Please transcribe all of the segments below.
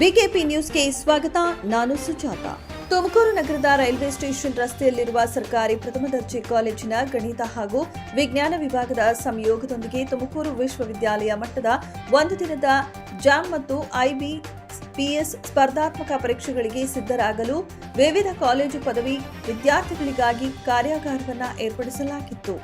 BKP ನ್ಯೂಸ್ಗೆ ಸ್ವಾಗತ. ನಾನು ಸುಜಾತ. ತುಮಕೂರು ನಗರದ ರೈಲ್ವೆ ಸ್ಟೇಷನ್ ರಸ್ತೆಯಲ್ಲಿರುವ ಸರ್ಕಾರಿ ಪ್ರಥಮ ದರ್ಜೆ ಕಾಲೇಜಿನ ಗಣಿತ ಹಾಗೂ ವಿಜ್ಞಾನ ವಿಭಾಗದ ಸಂಯೋಗದೊಂದಿಗೆ ತುಮಕೂರು ವಿಶ್ವವಿದ್ಯಾಲಯ ಮಟ್ಟದ ಒಂದು ದಿನದ ಜಾಮ್ ಮತ್ತು ಐಬಿ ಪಿಎಸ್ ಸ್ಪರ್ಧಾತ್ಮಕ ಪರೀಕ್ಷೆಗಳಿಗೆ ಸಿದ್ಧರಾಗಲು ವಿವಿಧ ಕಾಲೇಜು ಪದವಿ ವಿದ್ಯಾರ್ಥಿಗಳಿಗಾಗಿ ಕಾರ್ಯಾಗಾರವನ್ನು ಏರ್ಪಡಿಸಲಾಗಿತ್ತು.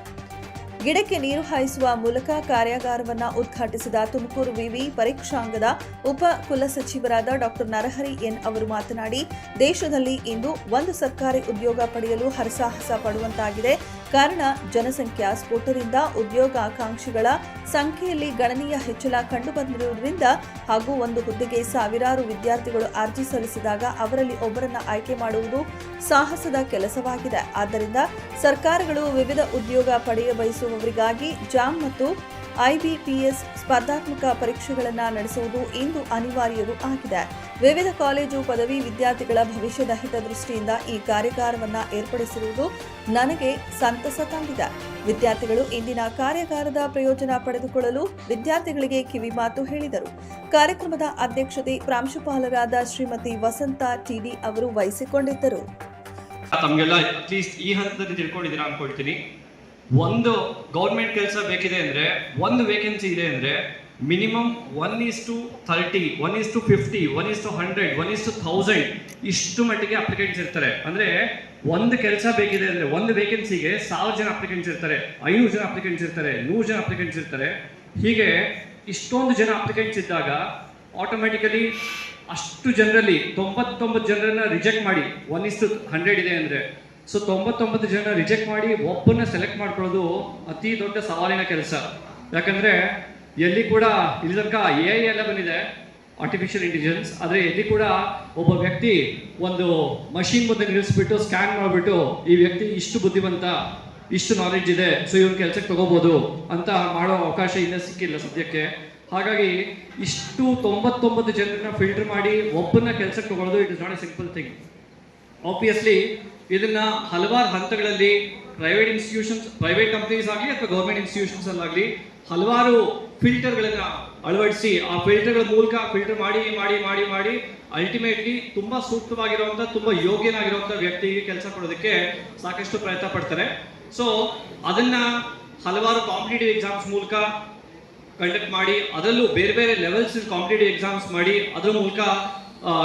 ಗಿಡಕ್ಕೆ ನೀರು ಹಾಯಿಸುವ ಮೂಲಕ ಕಾರ್ಯಾಗಾರವನ್ನು ಉದ್ಘಾಟಿಸಿದ ತುಮಕೂರು ವಿವಿ ಪರೀಕ್ಷಾಂಗದ ಉಪ ಕುಲಸಚಿವರಾದ ಡಾಕ್ಟರ್ ನರಹರಿ ಎನ್ ಅವರು ಮಾತನಾಡಿ, ದೇಶದಲ್ಲಿ ಇಂದು ಒಂದು ಸರ್ಕಾರಿ ಉದ್ಯೋಗ ಪಡೆಯಲು ಹರಸಾಹಸ ಪಡುವಂತಾಗಿದೆ. ಕಾರಣ ಜನಸಂಖ್ಯಾ ಸ್ಫೋಟದಿಂದ ಉದ್ಯೋಗಾಕಾಂಕ್ಷಿಗಳ ಸಂಖ್ಯೆಯಲ್ಲಿ ಗಣನೀಯ ಹೆಚ್ಚಳ ಕಂಡುಬಂದಿರುವುದರಿಂದ ಹಾಗೂ ಒಂದು ಹುದ್ದೆಗೆ ಸಾವಿರಾರು ವಿದ್ಯಾರ್ಥಿಗಳು ಅರ್ಜಿ ಸಲ್ಲಿಸಿದಾಗ ಅವರಲ್ಲಿ ಒಬ್ಬರನ್ನ ಆಯ್ಕೆ ಮಾಡುವುದು ಸಾಹಸದ ಕೆಲಸವಾಗಿದೆ. ಆದ್ದರಿಂದ ಸರ್ಕಾರಗಳು ವಿವಿಧ ಉದ್ಯೋಗ ಪಡೆಯ ಬಯಸುವವರಿಗಾಗಿ ಜಾಮ್ ಮತ್ತು ಐಬಿಪಿಎಸ್ ಸ್ಪರ್ಧಾತ್ಮಕ ಪರೀಕ್ಷೆಗಳನ್ನು ನಡೆಸುವುದು ಇಂದು ಅನಿವಾರ್ಯವೂ ಆಗಿದೆ. ವಿವಿಧ ಕಾಲೇಜು ಪದವಿ ವಿದ್ಯಾರ್ಥಿಗಳ ಭವಿಷ್ಯದ ಹಿತದೃಷ್ಟಿಯಿಂದ ಈ ಕಾರ್ಯಾಗಾರವನ್ನು ಏರ್ಪಡಿಸಿರುವುದು ನನಗೆ ಸಂತಸ ತಂದಿದೆ. ವಿದ್ಯಾರ್ಥಿಗಳು ಇಂದಿನ ಕಾರ್ಯಾಗಾರದ ಪ್ರಯೋಜನ ಪಡೆದುಕೊಳ್ಳಲು ವಿದ್ಯಾರ್ಥಿಗಳಿಗೆ ಕಿವಿಮಾತು ಹೇಳಿದರು. ಕಾರ್ಯಕ್ರಮದ ಅಧ್ಯಕ್ಷತೆ ಪ್ರಾಂಶುಪಾಲರಾದ ಶ್ರೀಮತಿ ವಸಂತ ಟಿಡಿ ಅವರು ವಹಿಸಿಕೊಂಡಿದ್ದರು. ತಮಗೆಲ್ಲ ಅಟ್ಲೀಸ್ಟ್ ಈ ಹಂತದಲ್ಲಿ ತಿಳ್ಕೊಂಡಿದ್ದೀರಾ ಅನ್ಕೊಳ್ತೀನಿ. ಒಂದು ಗೌರ್ಮೆಂಟ್ ಕೆಲಸ ಬೇಕಿದೆ ಅಂದ್ರೆ, ಒಂದು ವೇಕೆನ್ಸಿ ಇದೆ ಅಂದ್ರೆ minimum one is to thirty one is to fifty one is to hundred one is to thousand ಇಷ್ಟು ಮಟ್ಟಿಗೆ ಅಪ್ಲಿಕೆಂಟ್ಸ್ ಇರ್ತಾರೆ. ಅಂದ್ರೆ ಒಂದು ಕೆಲಸ ಬೇಕಿದೆ ಅಂದ್ರೆ ಒಂದು ವೇಕೆನ್ಸಿಗೆ ಸಾವಿರ ಜನ ಅಪ್ಲಿಕೆಂಟ್ಸ್ ಇರ್ತಾರೆ, ಐನೂರು ಜನ ಅಪ್ಲಿಕೆಂಟ್ಸ್ ಇರ್ತಾರೆ, ನೂರು ಜನ ಅಪ್ಲಿಕೆಂಟ್ಸ್ ಇರ್ತಾರೆ. ಹೀಗೆ ಇಷ್ಟೊಂದು ಜನ ಅಪ್ಲಿಕೆಂಟ್ಸ್ ಇದ್ದಾಗ ಆಟೋಮೆಟಿಕಲಿ ಅಷ್ಟು ಜನರಲ್ಲಿ ತೊಂಬತ್ತೊಂಬತ್ತು ಜನರನ್ನ ರಿಜೆಕ್ಟ್ ಮಾಡಿ ಒನ್ ಇಸ್ಟು ಹಂಡ್ರೆಡ್ ಇದೆ ಅಂದರೆ. ಸೊ ತೊಂಬತ್ತೊಂಬತ್ತು ಜನ ರಿಜೆಕ್ಟ್ ಮಾಡಿ ಒಬ್ಬನ್ನ ಸೆಲೆಕ್ಟ್ ಮಾಡ್ಕೊಳ್ಳೋದು ಅತಿ ದೊಡ್ಡ ಸವಾಲಿನ ಕೆಲಸ. ಯಾಕಂದರೆ ಎಲ್ಲಿ ಕೂಡ ಇಲ್ಲಿ ತನಕ ಎ ಐ ಎಲ್ಲ ಬಂದಿದೆ ಆರ್ಟಿಫಿಷಿಯಲ್ ಇಂಟೆಲಿಜೆನ್ಸ್ ಆದರೆ ಎಲ್ಲಿ ಕೂಡ ಒಬ್ಬ ವ್ಯಕ್ತಿ ಒಂದು ಮಷಿನ್ ಮುಂದೆ ನಿಲ್ಲಿಸ್ಬಿಟ್ಟು ಸ್ಕ್ಯಾನ್ ಮಾಡಿಬಿಟ್ಟು ಈ ವ್ಯಕ್ತಿ ಇಷ್ಟು ಬುದ್ಧಿವಂತ, ಇಷ್ಟು ನಾಲೆಡ್ಜ್ ಇದೆ ಸೊ ಇವನ್ ಕೆಲಸಕ್ಕೆ ತಗೋಬೋದು ಅಂತ ಮಾಡೋ ಅವಕಾಶ ಇನ್ನೂ ಸಿಕ್ಕಿಲ್ಲ ಸದ್ಯಕ್ಕೆ. ಹಾಗಾಗಿ ಇಷ್ಟು ತೊಂಬತ್ತೊಂಬತ್ತು ಜನರನ್ನ ಫಿಲ್ಟರ್ ಮಾಡಿ ಒಬ್ಬನ್ನ ಕೆಲಸಕ್ಕೆ ತಗೊಳ್ಳೋದು it is not a simple thing obviously ಇದನ್ನ ಹಲವಾರು ಹಂತಗಳಲ್ಲಿ ಪ್ರೈವೇಟ್ ಇನ್ಸ್ಟಿಟ್ಯೂಷನ್ಸ್ ಪ್ರೈವೇಟ್ ಕಂಪ್ನೀಸ್ ಆಗಲಿ ಅಥವಾ ಗೌರ್ಮೆಂಟ್ ಇನ್ಸ್ಟಿಟ್ಯೂಷನ್ಸ್ ಅಲ್ಲಾಗಲಿ ಹಲವಾರು ಫಿಲ್ಟರ್ಗಳನ್ನ ಅಳವಡಿಸಿ ಆ ಫಿಲ್ಟರ್ಗಳ ಮೂಲಕ ಫಿಲ್ಟರ್ ಮಾಡಿ ಮಾಡಿ ಮಾಡಿ ಮಾಡಿ ಅಲ್ಟಿಮೇಟ್ಲಿ ತುಂಬಾ ಸೂಕ್ತವಾಗಿರುವಂಥ ತುಂಬಾ ಯೋಗ್ಯನಾಗಿರುವಂಥ ವ್ಯಕ್ತಿಗೆ ಕೆಲಸ ಕೊಡೋದಕ್ಕೆ ಸಾಕಷ್ಟು ಪ್ರಯತ್ನ ಪಡ್ತಾರೆ. ಸೊ ಅದನ್ನ ಹಲವಾರು ಕಾಂಪಿಟೇಟಿವ್ ಎಕ್ಸಾಮ್ಸ್ ಮೂಲಕ ಕಂಡಕ್ಟ್ ಮಾಡಿ, ಅದರಲ್ಲೂ ಬೇರೆ ಬೇರೆ ಲೆವೆಲ್ಸ್ ಕಾಂಪಿಟೇಟಿವ್ ಎಕ್ಸಾಮ್ಸ್ ಮಾಡಿ, ಅದರ ಮೂಲಕ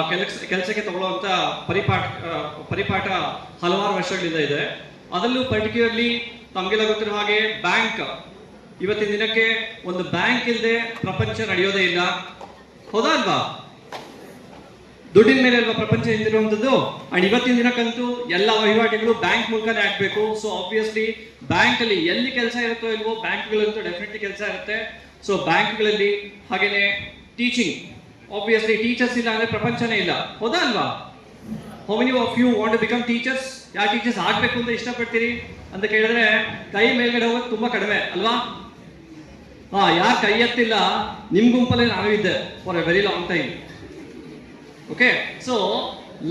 ಕೆಲಸ ಕೆಲಸಕ್ಕೆ ತಗೊಳ್ಳುವಂಥ ಪರಿಪಾಠ ಪರಿಪಾಠ ಹಲವಾರು ವರ್ಷಗಳಿಂದ ಇದೆ. ಅದರಲ್ಲೂ ಪರ್ಟಿಕ್ಯುಲರ್ಲಿ ತಮಗೆಲ್ಲ ಗೊತ್ತಿರೋ ಹಾಗೆ ಬ್ಯಾಂಕ್. ಇವತ್ತಿನ ದಿನಕ್ಕೆ ಒಂದು ಬ್ಯಾಂಕ್ ಇಲ್ಲದೆ ಪ್ರಪಂಚ ನಡೆಯೋದೇ ಇಲ್ಲ. ಹೌದಾ ಅಲ್ವಾ? ದುಡ್ಡಿನ ಮೇಲೆ ಅಲ್ವಾ ಪ್ರಪಂಚ ನಿಂತಿರುವಂಥದ್ದು? ಅಂಡ್ ಇವತ್ತಿನ ದಿನಕ್ಕಂತೂ ಎಲ್ಲ ವಹಿವಾಟುಗಳು ಬ್ಯಾಂಕ್ ಮೂಲಕನೇ ಆಗಬೇಕು. ಸೊ ಆಬ್ವಿಯಸ್ಲಿ ಬ್ಯಾಂಕ್ ಅಲ್ಲಿ ಎಲ್ಲಿ ಕೆಲಸ ಇರುತ್ತೋ ಇಲ್ವೋ ಬ್ಯಾಂಕ್ಗಳಂತೂ ಡೆಫಿನೆಟ್ಲಿ ಕೆಲಸ ಇರುತ್ತೆ. ಸೊ ಬ್ಯಾಂಕ್ಗಳಲ್ಲಿ ಹಾಗೆಯೇ ಟೀಚಿಂಗ್ ಆಬ್ವಿಯಸ್ಲಿ ಟೀಚರ್ಸ್ ಇಲ್ಲ ಅಂದ್ರೆ ಪ್ರಪಂಚನೇ ಇಲ್ಲ. ಹೌದಾ ಅಲ್ವಾ? How many of you want become teachers ಯಾವ ಟೀಚರ್ಸ್ ಆಗ್ಬೇಕು ಅಂತ ಇಷ್ಟಪಡ್ತೀರಿ? ಅಂತ ಕೇಳಿದ್ರೆ, ಕೈ ಮೇಲ್ಗಡೆ ಹೋಗೋದು ತುಂಬಾ ಕಡಿಮೆ, ಅಲ್ವಾ? ಹಾ, ಯಾರು ಕೈ ಎತ್ತಿಲ್ಲ, ನಿಮ್ ಗುಂಪಲ್ಲೇ ನಾನು ಇದ್ದೆ for a very long time okay so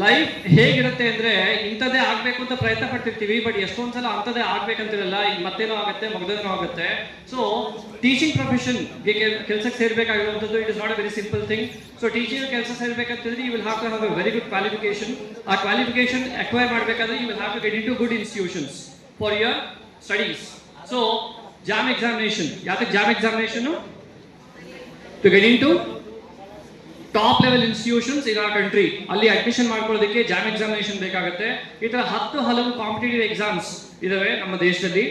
life ಹೇಗಿರುತ್ತೆ ಅಂದ್ರೆ ಇಂಥದ್ದೇ ಆಗ್ಬೇಕು ಅಂತ ಪ್ರಯತ್ನ ಪಡ್ತಿರ್ತೀವಿ ಬಟ್ ಎಷ್ಟೊಂದ್ಸಲ ಅಂಥದ್ದೇ ಆಗ್ಬೇಕಂತಿರಲ್ಲ, ಈಗ ಮತ್ತೇನೋ ಆಗುತ್ತೆ, ಮಗದೇನೋ ಆಗುತ್ತೆ. ಸೊ ಟೀಚಿಂಗ್ ಪ್ರೊಫೆಷನ್ ಕೆಲಸಕ್ಕೆ ಸೇರ್ಬೇಕಾಗಿರುವಂಥದ್ದು it is not a very simple thing so teaching ಕೆಲಸ ಸೇರ್ಬೇಕಂತಂದ್ರೆ you will have to have a very good qualification ಆ ಕ್ವಾಲಿಫಿಕೇಶನ್ ಅಕ್ವೈರ್ ಮಾಡಬೇಕಾದ್ರೆ you will have to get into good institutions for your studies so JAM examination ಯಾಕೆ JAM examination to get into top level institutions in our country. ಅಲ್ಲಿ admission ಮಾಡ್ಕೊಳ್ಳೋದಕ್ಕೆ JAM examination ಬೇಕಾಗುತ್ತೆ. ಈ ತರ ಹತ್ತು ಹಲವು ಕಾಂಪಿಟೇಟಿವ್ ಎಕ್ಸಾಮ್ಸ್ ಇದಾವೆ ನಮ್ಮ ದೇಶದಲ್ಲಿ.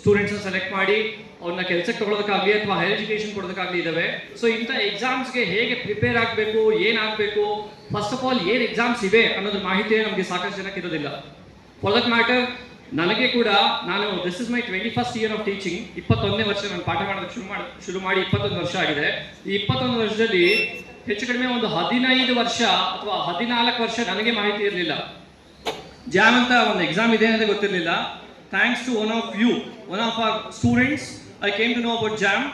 ಸ್ಟೂಡೆಂಟ್ಸ್ ಸೆಲೆಕ್ಟ್ ಮಾಡಿ ಅವ್ರನ್ನ ಕೆಲಸಕ್ಕೆ ತಗೊಳ್ಳೋದಕ್ಕಾಗಲಿ ಅಥವಾ ಹೈಯರ್ ಎಜುಕೇಶನ್ ಕೊಡೋದಕ್ಕಾಗಲಿ ಇದಾವೆ. ಸೊ ಇಂಥ ಎಕ್ಸಾಮ್ಸ್ಗೆ ಹೇಗೆ ಪ್ರಿಪೇರ್ ಆಗಬೇಕು ಏನಾಗಬೇಕು ಫಸ್ಟ್ ಆಫ್ ಆಲ್ ಏನು ಎಕ್ಸಾಮ್ಸ್ ಇವೆ ಅನ್ನೋದ್ರ ಮಾಹಿತಿ ನಮಗೆ ಸಾಕಷ್ಟು ಜನಕ್ಕೆ ಇರೋದಿಲ್ಲ. ಫಾರ್ ದಟ್ ಮ್ಯಾಟರ್ ನನಗೆ ಕೂಡ ನಾನು this is my twenty first year of teaching ಇಪ್ಪತ್ತೊಂದನೇ ವರ್ಷ ನಾನು ಪಾಠ ಮಾಡೋದಕ್ಕೆ ಶುರು ಮಾಡಿ ಶುರು ಮಾಡಿ ಇಪ್ಪತ್ತೊಂದು ವರ್ಷ ಆಗಿದೆ. ಈ ಇಪ್ಪತ್ತೊಂದು ವರ್ಷದಲ್ಲಿ ಹೆಚ್ಚು ಕಡಿಮೆ ಒಂದು ಹದಿನೈದು ವರ್ಷ ಅಥವಾ ಹದಿನಾಲ್ಕು ವರ್ಷ ನನಗೆ ಮಾಹಿತಿ ಇರಲಿಲ್ಲ. ಜಾಮ್ ಅಂತ ಒಂದು ಎಕ್ಸಾಮ್ ಇದೆ ಅಂತ ಗೊತ್ತಿರಲಿಲ್ಲ. Thanks to one of you one of our students I came to know about JAM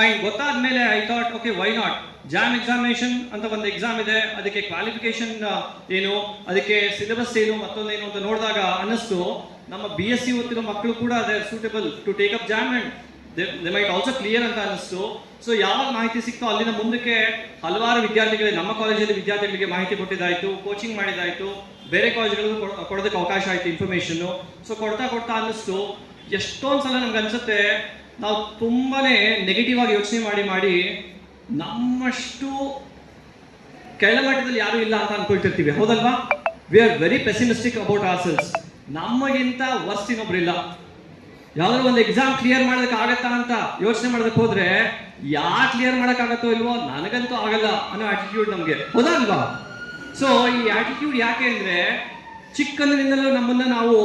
and ಗೊತ್ತಾದ ಮೇಲೆ I thought okay why not JAM examination ಅಂತ ಒಂದು ಎಕ್ಸಾಮ್ ಇದೆ. ಅದಕ್ಕೆ ಕ್ವಾಲಿಫಿಕೇಶನ್ ಏನು, ಅದಕ್ಕೆ ಸಿಲೆಬಸ್ ಏನು, ಮತ್ತೊಂದೇನು ಅಂತ ನೋಡಿದಾಗ ಅನ್ನಿಸ್ತು. ನಮ್ಮ ಬಿ ಎಸ್ ಸಿ ಓದ್ತಿರೋ ಮಕ್ಕಳು ಕೂಡ ಅದೇ suitable to take up JAM and they might also clear ಅಂತ ಅನಿಸ್ತು ಸೊ ಯಾವಾಗ ಮಾಹಿತಿ ಸಿಕ್ತೋ ಅಲ್ಲಿನ ಮುಂದಕ್ಕೆ ಹಲವಾರು ವಿದ್ಯಾರ್ಥಿಗಳಿಗೆ ನಮ್ಮ ಕಾಲೇಜಲ್ಲಿ ವಿದ್ಯಾರ್ಥಿಗಳಿಗೆ ಮಾಹಿತಿ ಕೊಟ್ಟಿದ್ದಾಯಿತು ಕೋಚಿಂಗ್ ಮಾಡಿದಾಯ್ತು ಬೇರೆ ಕಾಲೇಜ್ಗಳಿಗೂ ಕೊಡ್- ಕೊಡೋದಕ್ಕೆ ಅವಕಾಶ ಆಯಿತು ಇನ್ಫಾರ್ಮೇಶನ್ ಸೊ ಕೊಡ್ತಾ ಕೊಡ್ತಾ ಅನ್ನಿಸ್ತು ಎಷ್ಟೊಂದು ಸಲ ನಮ್ಗೆ ಅನಿಸುತ್ತೆ ನಾವು ತುಂಬಾ ನೆಗೆಟಿವ್ ಆಗಿ ಯೋಚನೆ ಮಾಡಿ ಮಾಡಿ ನಮ್ಮಷ್ಟು ಕೆಳಮಟ್ಟದಲ್ಲಿ ಯಾರೂ ಇಲ್ಲ ಅಂತ ಅನ್ಕೊಳ್ತಿರ್ತೀವಿ ಹೌದಲ್ವಾ we are very pessimistic about our ನಮಗಿಂತ ವರ್ಸ್ಟ್ ಇನ್ನೊಬ್ರು ಇಲ್ಲ ಯಾವ್ದಾದ್ರು ಒಂದು ಎಕ್ಸಾಮ್ ಕ್ಲಿಯರ್ ಮಾಡೋದಕ್ಕೆ ಆಗತ್ತಾ ಅಂತ ಯೋಚನೆ ಮಾಡೋದಕ್ಕೆ ಹೋದ್ರೆ ಯಾ ಕ್ಲಿಯರ್ ಮಾಡೋಕ್ಕಾಗತ್ತೋ ಇಲ್ವೋ ನನಗಂತೂ ಆಗಲ್ಲ ಅನ್ನೋ ಆಟಿಟ್ಯೂಡ್ ನಮಗೆ. ಹೌದಾ ಸೊ ಈ ಆಟಿಟ್ಯೂಡ್ ಯಾಕೆ ಅಂದ್ರೆ, ಚಿಕ್ಕಂದಿನಿಂದಲೂ ನಮ್ಮನ್ನ ನಾವು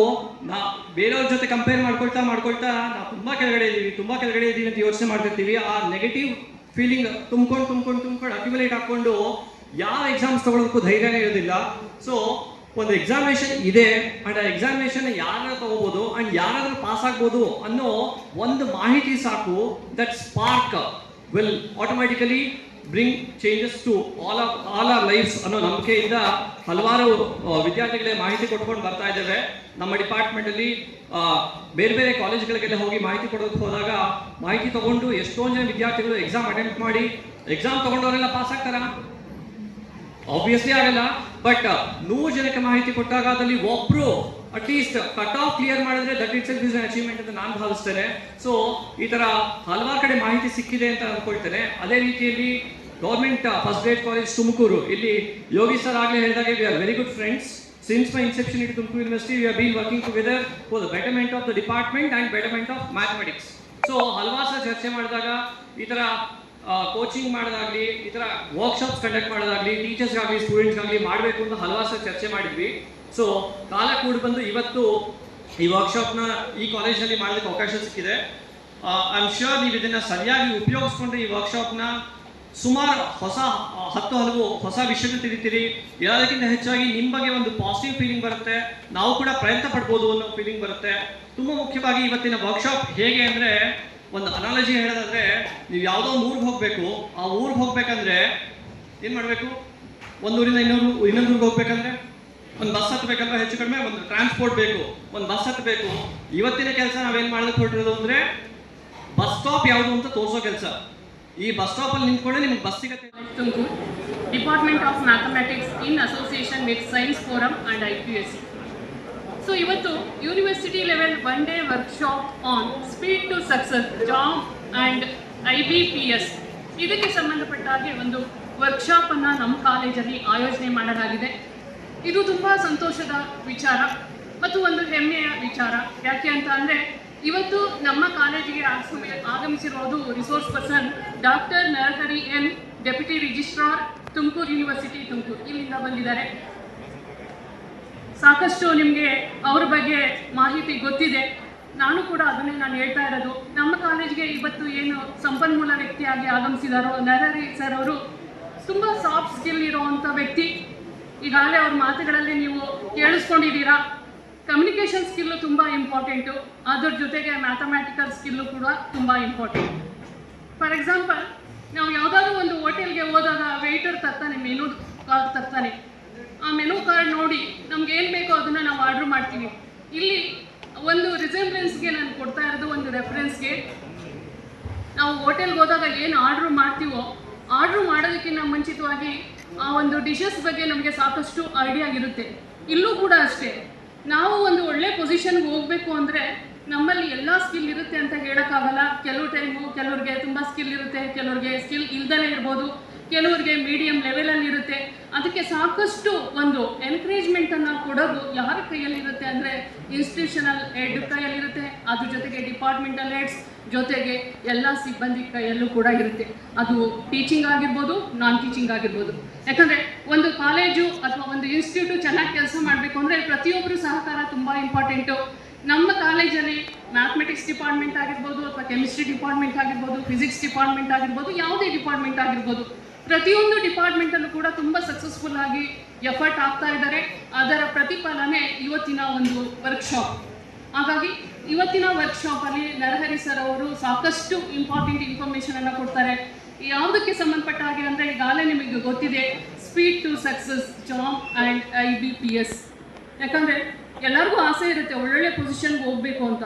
ನಾ ಬೇರೆಯವ್ರ ಜೊತೆ ಕಂಪೇರ್ ಮಾಡ್ಕೊಳ್ತಾ ಮಾಡ್ಕೊಳ್ತಾ ನಾವು ತುಂಬಾ ಕೆಳಗಡೆ ಇದ್ದೀವಿ, ತುಂಬಾ ಕೆಳಗಡೆ ಇದ್ದೀವಿ ಅಂತ ಯೋಚನೆ ಮಾಡ್ತಿರ್ತೀವಿ. ಆ ನೆಗೆಟಿವ್ ಫೀಲಿಂಗ್ ತುಂಬ್ಕೊಂಡು ತುಂಬ್ಕೊಂಡು ತುಂಬ್ಕೊಂಡು ಅಕ್ಯುಮುಲೇಟ್ ಹಾಕೊಂಡು ಯಾವ ಎಕ್ಸಾಮ್ಸ್ ತಗೊಳ್ಳೋದಕ್ಕೂ ಧೈರ್ಯನೇ ಇರೋದಿಲ್ಲ. ಸೊ ಒಂದು ಎಕ್ಸಾಮಿನೇಷನ್ ಇದೆ ಅಂಡ್ ಆ ಎಕ್ಸಾಮಿನೇಷನ್ ಯಾರು ತಗೋಬಹುದು ಅಂಡ್ ಯಾರಾದ್ರೂ ಪಾಸ್ ಆಗ್ಬೋದು ಅನ್ನೋ ಒಂದು ಮಾಹಿತಿ ಸಾಕು that spark will automatically bring changes to all of all our lifes ಅನ್ನೋ ನಂಬಿಕೆಯಿಂದ ಹಲವಾರು ವಿದ್ಯಾರ್ಥಿಗಳಿಗೆ ವಿದ್ಯಾರ್ಥಿಗಳೇ ಮಾಹಿತಿ ಕೊಟ್ಕೊಂಡು ಬರ್ತಾ ಇದ್ದೇವೆ. ನಮ್ಮ ಡಿಪಾರ್ಟ್ಮೆಂಟ್ ಅಲ್ಲಿ ಆ, ಬೇರೆ ಬೇರೆ ಕಾಲೇಜ್ಗಳಿಗೆಲ್ಲ ಹೋಗಿ ಮಾಹಿತಿ ಕೊಡೋದಕ್ಕೆ ಹೋದಾಗ ಮಾಹಿತಿ ತಗೊಂಡು ಎಷ್ಟೊಂದು ಜನ ವಿದ್ಯಾರ್ಥಿಗಳು ಎಕ್ಸಾಮ್ ಅಟೆಂಪ್ಟ್ ಮಾಡಿ ಎಕ್ಸಾಮ್ ತಗೊಂಡವರೆಲ್ಲ ಪಾಸ್ ಆಗ್ತಾರಾ? ಆಬ್ವಿಯಸ್ಲಿ ಆಗಲ್ಲ. ಬಟ್ ನೂರು ಜನಕ್ಕೆ ಮಾಹಿತಿ ಕೊಟ್ಟಾಗ ಅದರಲ್ಲಿ ಒಬ್ರು at least cut off clear ಮಾಡಿದ್ರೆ ದಟ್ ಇಟ್ಸ್ ಇಸ್ ಅಚೀವ್ಮೆಂಟ್ ಅಂತ ನಾನು ಭಾವಿಸ್ತೇನೆ. ಸೊ ಈ ತರ ಹಲವಾರು ಕಡೆ ಮಾಹಿತಿ ಸಿಕ್ಕಿದೆ ಅಂತ ಅನ್ಕೊಳ್ತೇನೆ ಅದೇ ರೀತಿಯಲ್ಲಿ government first grade college Tumakuru, ಇಲ್ಲಿ ಯೋಗಿ ಸರ್ ಆಗಲೇ ಹೇಳಿದಾಗೆ we are very good friends since my inception it Tumakuru university we are been working together for the betterment of the department and betterment of mathematics so ಹಲವಾರು sir ಚರ್ಚೆ ಮಾಡಿದಾಗ ಈ ತರ coaching ಮಾಡೋದಾಗ್ಲಿ, ಈ ಥರ ವರ್ಕ್ಶಾಪ್ಸ್ ಕಂಡಕ್ಟ್ ಮಾಡೋದಾಗ್ಲಿ ಟೀಚರ್ಸ್ಗಾಗಲಿ ಸ್ಟೂಡೆಂಟ್ಸ್ಗಾಗಲಿ ಮಾಡಬೇಕು ಅಂತ ಹಲವಾರು ಚರ್ಚೆ ಮಾಡಿದ್ವಿ. ಸೊ ಕಾಲ ಕೂಡ ಬಂದು ಇವತ್ತು ಈ ವರ್ಕ್ಶಾಪ್ನ ಈ ಕಾಲೇಜಲ್ಲಿ ಮಾಡೋದಕ್ಕೆ ಅವಕಾಶ ಸಿಕ್ಕಿದೆ. ಐ ಆಮ್ ಶ್ಯೂರ್ ನೀವು ಇದನ್ನ ಸರಿಯಾಗಿ ಉಪಯೋಗಿಸ್ಕೊಂಡ್ರೆ ಈ ವರ್ಕ್ಶಾಪ್ನ ಸುಮಾರು ಹೊಸ ಹತ್ತು ಹಲವು ಹೊಸ ವಿಷಯಗಳು ತಿಳಿತೀರಿ. ಎಲ್ಲದಕ್ಕಿಂತ ಹೆಚ್ಚಾಗಿ ನಿಮ್ಮ ಬಗ್ಗೆ ಒಂದು ಪಾಸಿಟಿವ್ ಫೀಲಿಂಗ್ ಬರುತ್ತೆ. ನಾವು ಕೂಡ ಪ್ರಯತ್ನ ಪಡ್ಬೋದು ಅನ್ನೋ ಫೀಲಿಂಗ್ ಬರುತ್ತೆ. ತುಂಬ ಮುಖ್ಯವಾಗಿ ಇವತ್ತಿನ ವರ್ಕ್ಶಾಪ್ ಹೇಗೆ ಅಂದರೆ ಒಂದು ಅನಾಲಜಿ ಹೇಳೋದಾದ್ರೆ, ನೀವು ಯಾವುದೋ ಒಂದು ಊರಿಗೆ ಹೋಗಬೇಕು, ಆ ಊರಿಗೆ ಹೋಗ್ಬೇಕಂದ್ರೆ ಏನು ಮಾಡಬೇಕು? ಒಂದು ಊರಿಂದ ಇನ್ನೊಂದು ಇನ್ನೊಂದು ಊರಿಗೆ ಹೋಗ್ಬೇಕಂದ್ರೆ? ಒಂದು ಬಸ್ ಹತ್ತಬೇಕಂದ್ರೆ ಹೆಚ್ಚು ಕಡಿಮೆ ಒಂದು ಟ್ರಾನ್ಸ್ಪೋರ್ಟ್ ಬೇಕು. ಒಂದು ಬಸ್ ಹತ್ತಬೇಕು ಇವತ್ತಿನ ಕೆಲಸ ನಾವೇನು ಮಾಡೋದಕ್ಕೆ ಹೊರಟಿರೋದು ಅಂದರೆ ಬಸ್ ಸ್ಟಾಪ್ ಯಾವುದು ಅಂತ ತೋರಿಸೋ ಕೆಲಸ. ಈ ಬಸ್ ಸ್ಟಾಪಲ್ಲಿ ನಿಂತ್ಕೊಂಡೆ ನಿಮ್ಗೆ ಬಸ್ ಸಿಗತ್ತೆ. Of mathematics in association with science forum and I P S so ಇವತ್ತು university level one day workshop on speed to success job and I B P S ಇದಕ್ಕೆ ಸಂಬಂಧಪಟ್ಟ ಹಾಗೆ ಒಂದು ವರ್ಕ್ಶಾಪನ್ನು ನಮ್ಮ ಕಾಲೇಜಲ್ಲಿ ಆಯೋಜನೆ ಮಾಡಲಾಗಿದೆ. ಇದು ತುಂಬ ಸಂತೋಷದ ವಿಚಾರ ಮತ್ತು ಒಂದು ಹೆಮ್ಮೆಯ ವಿಚಾರ. ಯಾಕೆ ಅಂತ ಅಂದರೆ, ಇವತ್ತು ನಮ್ಮ ಕಾಲೇಜಿಗೆ ಆಗಮಿಸಿ ಆಗಮಿಸಿರೋದು resource person doctor Narahari N deputy registrar Tumakuru university Tumakuru. ಇಲ್ಲಿಂದ ಬಂದಿದ್ದಾರೆ. ಸಾಕಷ್ಟು ನಿಮಗೆ ಅವ್ರ ಬಗ್ಗೆ ಮಾಹಿತಿ ಗೊತ್ತಿದೆ. ನಾನು ಕೂಡ ಅದನ್ನೇ ನಾನು ಹೇಳ್ತಾ ಇರೋದು. ನಮ್ಮ ಕಾಲೇಜ್ಗೆ ಇವತ್ತು ಏನು ಸಂಪನ್ಮೂಲ ವ್ಯಕ್ತಿಯಾಗಿ ಆಗಮಿಸಿದಾರೋ ನರಹರಿ ಸರ್ ಅವರು ತುಂಬ ಸಾಫ್ಟ್ ಸ್ಕಿಲ್ ಇರೋವಂಥ ವ್ಯಕ್ತಿ. ಈಗಾಗಲೇ ಅವ್ರ ಮಾತುಗಳಲ್ಲಿ ನೀವು ಕೇಳಿಸ್ಕೊಂಡಿದ್ದೀರಾ. ಕಮ್ಯುನಿಕೇಷನ್ ಸ್ಕಿಲ್ಲು ತುಂಬ ಇಂಪಾರ್ಟೆಂಟು ಅದ್ರ ಜೊತೆಗೆ ಮ್ಯಾಥಮ್ಯಾಟಿಕಲ್ ಸ್ಕಿಲ್ಲು ಕೂಡ ತುಂಬ ಇಂಪಾರ್ಟೆಂಟ್ ಫಾರ್ ಎಕ್ಸಾಂಪಲ್ ನಾವು ಯಾವುದಾದ್ರೂ ಒಂದು ಹೋಟೆಲ್ಗೆ ಹೋದಾಗ ವೆಯ್ಟರ್ ತರ್ತಾನೆ ಮೆನು ಕಾರ್ಡ್ ತರ್ತಾನೆ. ಆ ಮೆನು ಕಾರ್ಡ್ ನೋಡಿ ನಮ್ಗೆ ಏನು ಬೇಕೋ ಅದನ್ನು ನಾವು ಆರ್ಡ್ರ್ ಮಾಡ್ತೀವಿ. ಇಲ್ಲಿ ಒಂದು ರಿಸೆಂಬ್ಲೆನ್ಸ್ಗೆ ನಾನು ಕೊಡ್ತಾ ಇರೋದು ಒಂದು ರೆಫರೆನ್ಸ್ಗೆ ನಾವು ಹೋಟೆಲ್ಗೆ ಹೋದಾಗ ಏನು ಆರ್ಡ್ರ್ ಮಾಡ್ತೀವೋ ಆರ್ಡ್ರ್ ಮಾಡೋದಕ್ಕಿಂತ ಮುಂಚಿತವಾಗಿ ಆ ಒಂದು ಡಿಶಸ್ ಬಗ್ಗೆ ನಮಗೆ ಸಾಕಷ್ಟು ಐಡಿಯಾ ಇರುತ್ತೆ ಇಲ್ಲೂ ಕೂಡ ಅಷ್ಟೇ. ನಾವು ಒಂದು ಒಳ್ಳೆ ಪೊಸಿಷನ್ಗೆ ಹೋಗಬೇಕು ಅಂದರೆ ನಮ್ಮಲ್ಲಿ ಎಲ್ಲ ಸ್ಕಿಲ್ ಇರುತ್ತೆ ಅಂತ ಹೇಳೋಕ್ಕಾಗಲ್ಲ. ಕೆಲವು ಟೈಮು ಕೆಲವ್ರಿಗೆ ತುಂಬ ಸ್ಕಿಲ್ ಇರುತ್ತೆ, ಕೆಲವ್ರಿಗೆ ಸ್ಕಿಲ್ ಇಲ್ದಲೇ ಇರ್ಬೋದು. ಕೆಲವ್ರಿಗೆ ಮೀಡಿಯಂ ಇರುತ್ತೆ ಅದಕ್ಕೆ ಸಾಕಷ್ಟು ಒಂದು ಎನ್ಕರೇಜ್ಮೆಂಟನ್ನು ಕೊಡೋದು ಯಾರ ಕೈಯಲ್ಲಿರುತ್ತೆ ಅಂದ್ರೆ ಇನ್ಸ್ಟಿಟ್ಯೂಷನಲ್ ಹೆಡ್ ಕೈಯಲ್ಲಿರುತ್ತೆ. ಅದ್ರ ಜೊತೆಗೆ ಡಿಪಾರ್ಟ್ಮೆಂಟಲ್ ಹೆಡ್ಸ್ ಜೊತೆಗೆ ಎಲ್ಲ ಸಿಬ್ಬಂದಿ ಕೈಯಲ್ಲೂ ಕೂಡ ಇರುತ್ತೆ. ಅದು ಟೀಚಿಂಗ್ ಆಗಿರ್ಬೋದು ನಾನ್ ಟೀಚಿಂಗ್ ಆಗಿರ್ಬೋದು. ಯಾಕಂದ್ರೆ ಒಂದು ಕಾಲೇಜು ಅಥವಾ ಒಂದು ಇನ್ಸ್ಟಿಟ್ಯೂಟು ಚೆನ್ನಾಗಿ ಕೆಲಸ ಮಾಡಬೇಕು ಅಂದ್ರೆ ಪ್ರತಿಯೊಬ್ಬರು ಸಹಕಾರ ತುಂಬಾ ಇಂಪಾರ್ಟೆಂಟು ನಮ್ಮ ಕಾಲೇಜಲ್ಲಿ ಮ್ಯಾಥಮೆಟಿಕ್ಸ್ ಡಿಪಾರ್ಟ್ಮೆಂಟ್ ಆಗಿರ್ಬೋದು ಅಥವಾ ಕೆಮಿಸ್ಟ್ರಿ ಡಿಪಾರ್ಟ್ಮೆಂಟ್ ಆಗಿರ್ಬೋದು ಫಿಸಿಕ್ಸ್ ಡಿಪಾರ್ಟ್ಮೆಂಟ್ ಆಗಿರ್ಬೋದು, ಯಾವುದೇ ಡಿಪಾರ್ಟ್ಮೆಂಟ್ ಆಗಿರ್ಬೋದು. ಪ್ರತಿಯೊಂದು ಡಿಪಾರ್ಟ್ಮೆಂಟಲ್ಲೂ ಕೂಡ ತುಂಬ ಸಕ್ಸಸ್ಫುಲ್ ಆಗಿ ಎಫರ್ಟ್ ಆಗ್ತಾ ಇದ್ದಾರೆ. ಅದರ ಪ್ರತಿಫಲನೆ ಇವತ್ತಿನ ಒಂದು ವರ್ಕ್ಶಾಪ್ ಹಾಗಾಗಿ ಇವತ್ತಿನ ವರ್ಕ್ಶಾಪಲ್ಲಿ ನರಹರಿ ಸರ್ ಅವರು ಸಾಕಷ್ಟು ಇಂಪಾರ್ಟೆಂಟ್ ಇನ್ಫಾರ್ಮೇಷನನ್ನು ಕೊಡ್ತಾರೆ. ಯಾವುದಕ್ಕೆ ಸಂಬಂಧಪಟ್ಟ ಹಾಗೆ ಅಂದರೆ ಈಗಾಗಲೇ ನಿಮಗೆ ಗೊತ್ತಿದೆ speed to success job and I B P S ಯಾಕಂದರೆ ಎಲ್ಲರಿಗೂ ಆಸೆ ಇರುತ್ತೆ ಒಳ್ಳೊಳ್ಳೆ ಪೊಸಿಷನ್ಗೆ ಹೋಗಬೇಕು ಅಂತ.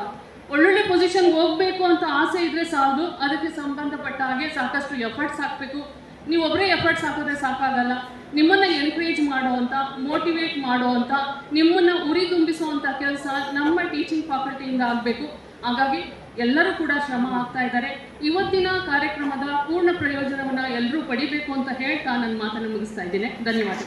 ಒಳ್ಳೊಳ್ಳೆ ಪೊಸಿಷನ್ ಹೋಗಬೇಕು ಅಂತ ಆಸೆ ಇದ್ರೆ ಸಾಲದು ಅದಕ್ಕೆ ಸಂಬಂಧಪಟ್ಟ ಹಾಗೆ ಸಾಕಷ್ಟು ಎಫರ್ಟ್ಸ್ ಹಾಕಬೇಕು. ನೀವು ಒಬ್ಬರೇ ಎಫರ್ಟ್ಸ್ ಹಾಕಿದ್ರೆ ಸಾಕಾಗಲ್ಲ. ನಿಮ್ಮನ್ನು ಎನ್ಕರೇಜ್ ಮಾಡುವಂಥ ಮೋಟಿವೇಟ್ ಮಾಡುವಂಥ ನಿಮ್ಮನ್ನು ಉರಿ ತುಂಬಿಸುವಂಥ ಕೆಲಸ ನಮ್ಮ ಟೀಚಿಂಗ್ ಫ್ಯಾಕಲ್ಟಿಯಿಂದ ಆಗಬೇಕು. ಹಾಗಾಗಿ ಎಲ್ಲರೂ ಕೂಡ ಶ್ರಮ ಆಗ್ತಾ ಇದ್ದಾರೆ. ಇವತ್ತಿನ ಕಾರ್ಯಕ್ರಮದ ಪೂರ್ಣ ಪ್ರಯೋಜನವನ್ನು ಎಲ್ಲರೂ ಪಡಿಬೇಕು ಅಂತ ಹೇಳ್ತಾ ನನ್ನ ಮಾತನ್ನು ಮುಗಿಸ್ತಾ ಇದ್ದೀನಿ. ಧನ್ಯವಾದ